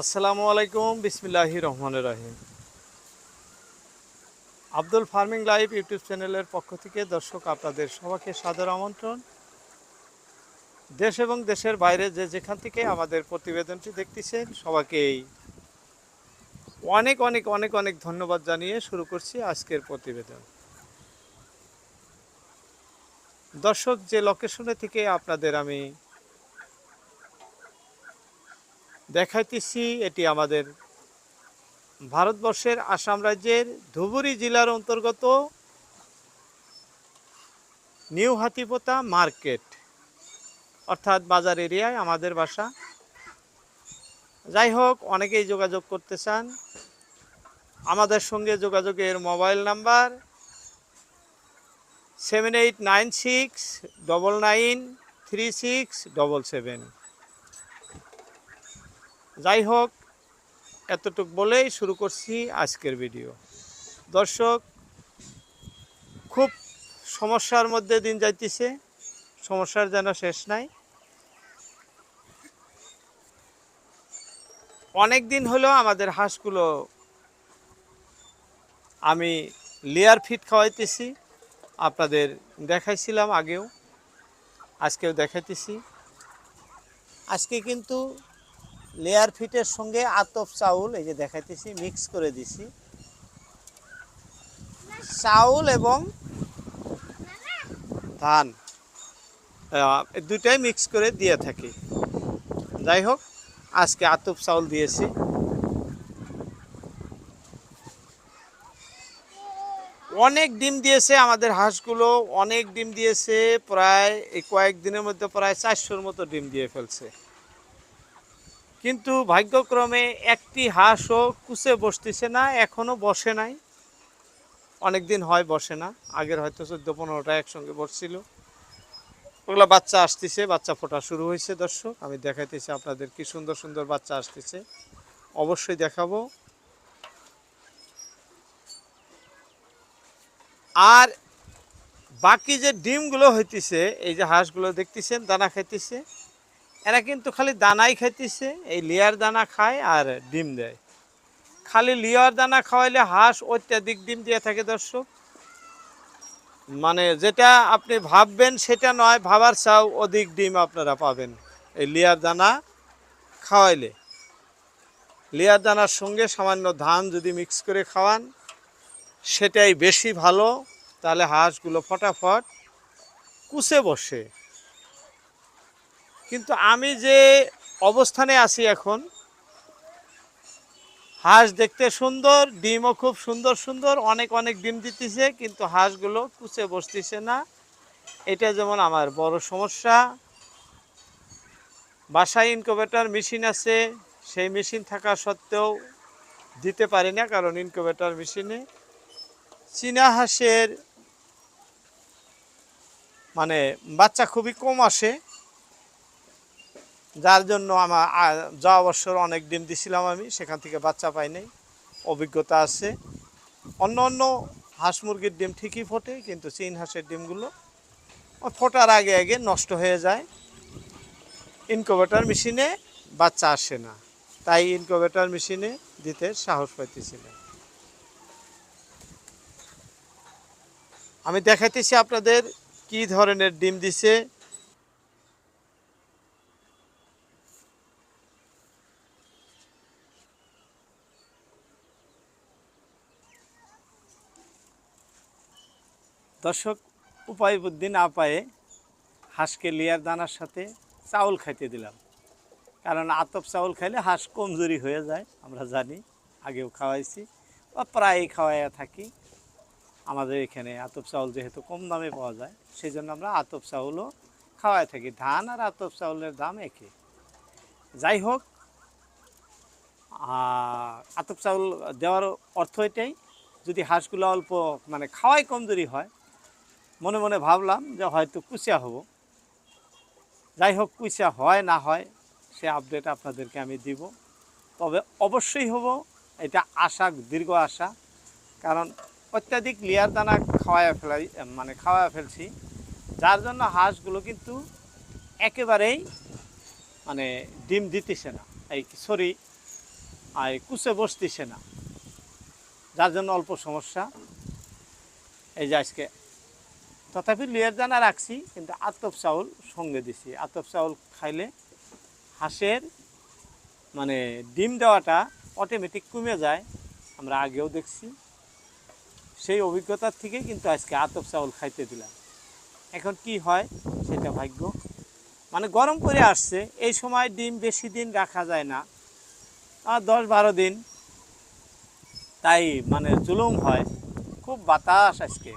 আসসালামু আলাইকুম বিসমিল্লাহি রহমান রাহিম। আব্দুল ফার্মিং লাইভ ইউটিউব চ্যানেলের পক্ষ থেকে দর্শক আপনাদের সবাইকে সাদর আমন্ত্রণ। দেশ এবং দেশের বাইরে যে যেখান থেকে আমাদের প্রতিবেদনটি দেখতেছেন, সবাইকেই অনেক অনেক অনেক অনেক ধন্যবাদ জানিয়ে শুরু করছি আজকের প্রতিবেদন। দর্শক, যে লোকেশনে থেকে আপনাদের আমি দেখাইতেছি, এটি আমাদের ভারতবর্ষের আসাম রাজ্যের ধুবুরি জেলার অন্তর্গত নিউ হাতিপোতা মার্কেট, অর্থাৎ বাজার এরিয়ায় আমাদের বাসা। যাই হোক অনেকেই যোগাযোগ করতে চান। আমাদের সঙ্গে যোগাযোগের mobile number seven eight nine six double nine three six double seven. যাই হোক এতটুক বলেই শুরু করছি আজকের ভিডিও দর্শক, খুব সমস্যার মধ্যে দিন যাইতেছে, সমস্যার যেন শেষ নাই। অনেক দিন হলো আমাদের হাঁসগুলো আমি লেয়ার ফিট খাওয়াইতেছি, আপনাদের দেখাইছিলাম আগেও, আজকেও দেখাইতেছি। আজকে কিন্তু লেয়ার ফিটের সঙ্গে আতপ চাউল, এই যে দেখাইতেছি মিক্স করে দিছি। চাউল এবং ধান দুইটাই মিক্স করে দিয়ে থাকি। যাই হোক, আজকে আতপ চাউল দিয়েছি। অনেক ডিম দিয়েছে আমাদের হাঁসগুলো, অনেক ডিম দিয়েছে, প্রায় এই কয়েকদিনের মধ্যে প্রায় চারশোর মতো ডিম দিয়ে ফেলছে। কিন্তু ভাগ্যক্রমে একটি হাঁসও কুচে বসতেছে না এখনও বসে নাই। অনেক দিন হয় বসে না, আগের হয়তো চোদ্দ পনেরোটা একসঙ্গে বসছিল। ওগুলো বাচ্চা আসতেছে, বাচ্চা ফোটা শুরু হয়েছে দর্শক। আমি দেখাইতেছি আপনাদের কি সুন্দর সুন্দর বাচ্চা আসতেছে। অবশ্যই দেখাবো। আর বাকি যে ডিমগুলো হইতেছে, এই যে হাঁসগুলো দেখতেছেন, দানা খাইতেছে। এরা কিন্তু খালি দানাই খাইতেছে, এই লেয়ার দানা খায় আর ডিম দেয়। খালি লেয়ার দানা খাওয়াইলে হাঁস অত্যাধিক ডিম দিয়ে থাকে দর্শক। মানে যেটা আপনি ভাববেন সেটা নয়, ভাবার চাও অধিক ডিম আপনারা পাবেন এই লেয়ার দানা খাওয়াইলে। লেয়ার দানার সঙ্গে সামান্য ধান যদি মিক্স করে খাওয়ান, সেটাই বেশি ভালো, তাহলে হাঁসগুলো ফটাফট কুচে বসে। কিন্তু আমি যে অবস্থানে আছি এখন, হাঁস দেখতে সুন্দর, ডিমও খুব সুন্দর সুন্দর, অনেক অনেক ডিম দিতেছে, কিন্তু হাঁসগুলো কুচে বসতেছে না। এটা যেমন আমার বড় সমস্যা। বাসায় ইনকুবেটার মেশিন আছে, সেই মেশিন থাকা সত্ত্বেও দিতে পারি না, কারণ ইনকুবেটার মেশিনে চীনা হাঁসের মানে বাচ্চা খুবই কম আসে। যার জন্য আমার যাওয়া বছর অনেক ডিম দিছিলাম আমি, সেখান থেকে বাচ্চা পাই নাই, অভিজ্ঞতা আছে। অন্য অন্য হাঁস মুরগির ডিম ঠিকই ফোটে, কিন্তু চীন হাঁসের ডিমগুলো ফোটার আগে আগে নষ্ট হয়ে যায়। ইনকুবেটার মেশিনে বাচ্চা আসে না, তাই ইনকুবেটার মেশিনে দিতে সাহস পাইতেছিলাম আমি দেখাইতেছি আপনাদের কি ধরনের ডিম দিছে দর্শক উপায় বুদ্ধি না পায়ে হাঁসকে লিয়ার দানার সাথে চাউল খাইতে দিলাম। কারণ আতপ চাউল খাইলে হাঁস কমজোরি হয়ে যায়, আমরা জানি, আগেও খাওয়াইছি বা প্রায়ই খাওয়াইয়া থাকি। আমাদের এখানে আতপ চাউল যেহেতু কম দামে পাওয়া যায় সেই জন্য আমরা আতপ চাউলও খাওয়াই থাকি। ধান আর আতপ চাউলের দাম একই যাই হোক আতপ চাউল দেওয়ার অর্থ এটাই, যদি হাঁসগুলো অল্প মানে খাওয়াই কমজোরি হয় মনে মনে ভাবলাম যে হয়তো কুচিয়া হব। যাই হোক, কুচিয়া হয় না হয়, সে আপডেট আপনাদেরকে আমি দিব। তবে অবশ্যই হব, এটা আশা, দীর্ঘ আশা। কারণ অত্যাধিক লেয়ার দানা খাওয়ায় ফেলাই মানে খাওয়া ফেলছি। যার জন্য হাঁসগুলো কিন্তু একেবারেই মানে ডিম দিতেছে না। এই সরি আর কুচে বসতেছে না। যার জন্য অল্প সমস্যা। এই যে আজকে তথাপি লিয়ার দানা রাখছি, কিন্তু আতপ চাউল সঙ্গে দিছি। আতপ চাউল খাইলে হাঁসের মানে ডিম দেওয়াটা অটোমেটিক কমে যায়, আমরা আগেও দেখছি। সেই অভিজ্ঞতার থেকে কিন্তু আজকে আতপ চাউল খাইতে দিলাম। এখন কি হয় সেটা ভাগ্য। মানে গরম করে আসছে, এই সময় ডিম বেশি দিন রাখা যায় না। আর দশ বারো দিন তাই মানে জুলুম হয়। খুব বাতাস আজকে।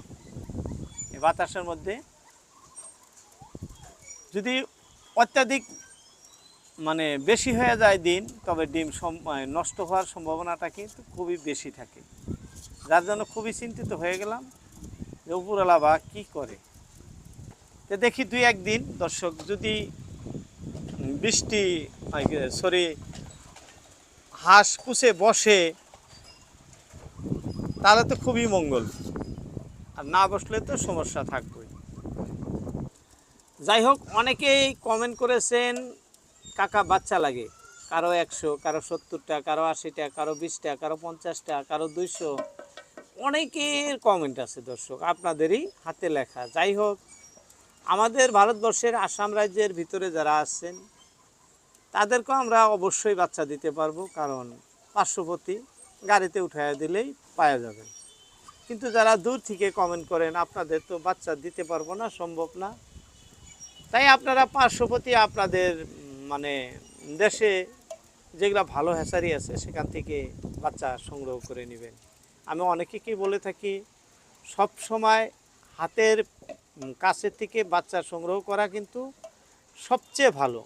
বাতাসের মধ্যে। যদি অত্যাধিক মানে বেশি হয়ে যায় দিন, তবে ডিম মানে নষ্ট হওয়ার সম্ভাবনাটা কিন্তু খুবই বেশি থাকে। যার জন্য খুবই চিন্তিত হয়ে গেলাম যে উপরওয়ালা বা কী করে। তো দেখি দুই একদিন দর্শক, যদি বৃষ্টি সরি, হাঁস কুচে বসে, তাহলে তো খুবই মঙ্গল। না বসলে তো সমস্যা থাকবেই। যাই হোক, অনেকেই কমেন্ট করেছেন, কাকা, বাচ্চা লাগে। কারও একশো, কারও সত্তরটা, কারও আশিটা, কারও বিশটা, কারও পঞ্চাশটা, কারও দুইশো। অনেকের কমেন্ট আছে দর্শক, আপনাদেরই হাতে লেখা। যাই হোক, আমাদের ভারতবর্ষের আসাম রাজ্যের ভিতরে যারা আছেন, তাদেরকেও আমরা অবশ্যই বাচ্চা দিতে পারব, কারণ পার্শ্ববর্তী গাড়িতে উঠাইয়া দিলেই পাওয়া যাবে। কিন্তু যারা দূর থেকে কমেন্ট করেন, আপনাদের তো বাচ্চা দিতে পারব না, সম্ভব না। তাই আপনারা পার্শ্ববর্তী আপনাদের মানে দেশে যেগুলো ভালো হ্যাচারি আছে, সেখান থেকে বাচ্চা সংগ্রহ করে নেবেন। আমি অনেকেকে বলে থাকি, সব সময় হাতের কাছের থেকে বাচ্চা সংগ্রহ করা কিন্তু সবচেয়ে ভালো।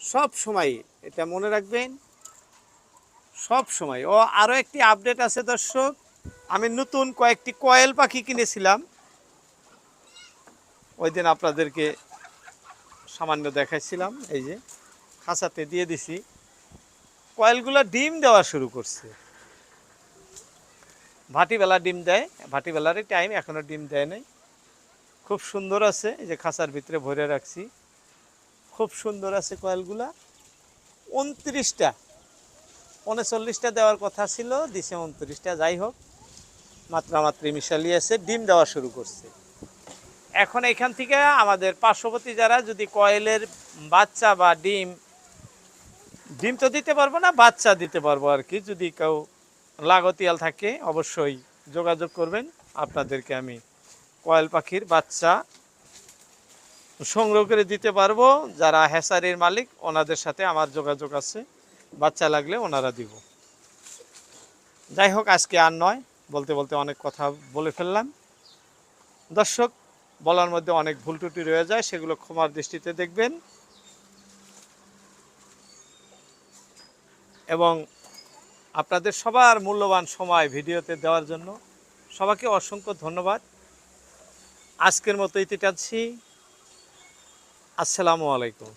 সব সময় এটা মনে রাখবেন সব সময়। ও আরও একটি আপডেট আছে দর্শক। আমি নতুন কয়েকটি কয়েল পাখি কিনেছিলাম। ওই দিন আপনাদেরকে সামান্য দেখাইছিলাম, এই যে খাঁচাতে দিয়ে দিছি। কয়েলগুলো ডিম দেওয়া শুরু করছে। ভাটিবেলা ডিম দেয়, ভাটিবেলারই টাইম এখনও ডিম দেয় নাই। খুব সুন্দর আছে, এই যে খাঁচার ভিতরে ভরে রাখছি। খুব সুন্দর আছে কয়েলগুলা। উনত্রিশটা উনচল্লিশটা দেওয়ার কথা ছিল, দিছে উনত্রিশটা, যাই হোক। মাত্রামাত্রি মিশালি আছে, ডিম দেওয়া শুরু করছে। এখন এখান থেকে আমাদের পার্শ্ববর্তী যারা যদি কয়েলের বাচ্চা বা ডিম ডিম তো দিতে পারব না, বাচ্চা দিতে পারব আর কি। যদি কেউ লাগতিয়াল থাকে, অবশ্যই যোগাযোগ করবেন। আপনাদেরকে আমি কয়েল পাখির বাচ্চা সংগ্রহ করে দিতে পারব। যারা হ্যাসারির মালিক, ওনাদের সাথে আমার যোগাযোগ আছে। বাচ্চা লাগলে ওনারা দিব। যাই হোক আজকে আর নয়। বলতে বলতে অনেক কথা বলে ফেললাম। দর্শক, বলার মধ্যে অনেক ভুল ত্রুটি রয়ে যায়, সেগুলো ক্ষমার দৃষ্টিতে দেখবেন। এবং আপনাদের সবার মূল্যবান সময় ভিডিওতে দেওয়ার জন্য সবাইকে অসংখ্য ধন্যবাদ। আজকের মতো ইতি টানছি। আসসালামু আলাইকুম।